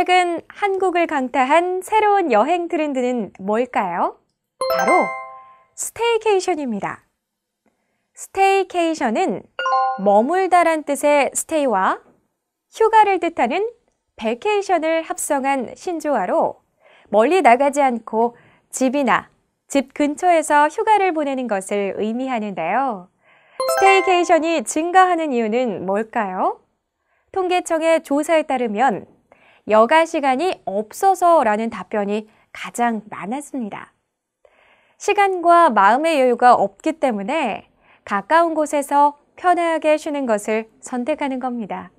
최근 한국을 강타한 새로운 여행 트렌드는 뭘까요? 바로 스테이케이션입니다. 스테이케이션은 머물다란 뜻의 스테이와 휴가를 뜻하는 베케이션을 합성한 신조어로 멀리 나가지 않고 집이나 집 근처에서 휴가를 보내는 것을 의미하는데요. 스테이케이션이 증가하는 이유는 뭘까요? 통계청의 조사에 따르면 여가 시간이 없어서라는 답변이 가장 많았습니다. 시간과 마음의 여유가 없기 때문에 가까운 곳에서 편하게 쉬는 것을 선택하는 겁니다.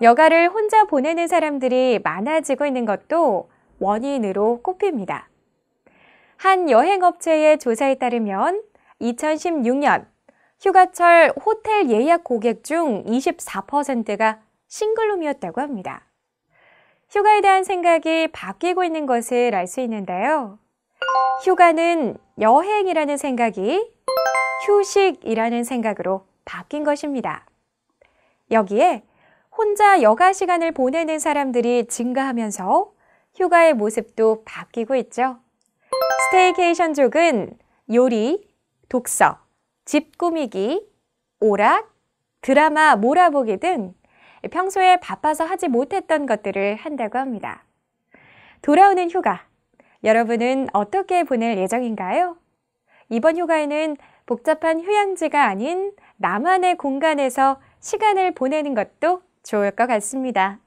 여가를 혼자 보내는 사람들이 많아지고 있는 것도 원인으로 꼽힙니다. 한 여행업체의 조사에 따르면 2016년 휴가철 호텔 예약 고객 중 24%가 싱글룸이었다고 합니다. 휴가에 대한 생각이 바뀌고 있는 것을 알 수 있는데요. 휴가는 여행이라는 생각이 휴식이라는 생각으로 바뀐 것입니다. 여기에 혼자 여가 시간을 보내는 사람들이 증가하면서 휴가의 모습도 바뀌고 있죠. 스테이케이션족은 요리, 독서, 집 꾸미기, 오락, 드라마 몰아보기 등 평소에 바빠서 하지 못했던 것들을 한다고 합니다. 돌아오는 휴가, 여러분은 어떻게 보낼 예정인가요? 이번 휴가에는 복잡한 휴양지가 아닌 나만의 공간에서 시간을 보내는 것도 좋을 것 같습니다.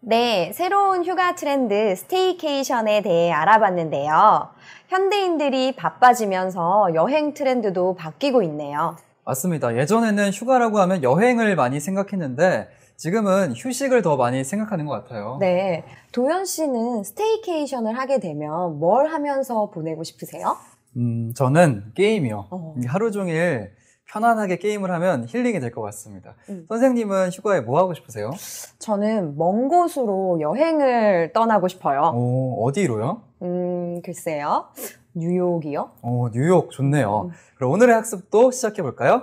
네, 새로운 휴가 트렌드 스테이케이션에 대해 알아봤는데요. 현대인들이 바빠지면서 여행 트렌드도 바뀌고 있네요. 맞습니다. 예전에는 휴가라고 하면 여행을 많이 생각했는데 지금은 휴식을 더 많이 생각하는 것 같아요. 네. 도현 씨는 스테이케이션을 하게 되면 뭘 하면서 보내고 싶으세요? 음, 저는 게임이요. 어. 하루 종일 편안하게 게임을 하면 힐링이 될 것 같습니다. 음. 선생님은 휴가에 뭐 하고 싶으세요? 저는 먼 곳으로 여행을 떠나고 싶어요. 오, 어디로요? 음, 글쎄요. 뉴욕이요? 오, 뉴욕 좋네요. 음. 그럼 오늘의 학습도 시작해 볼까요?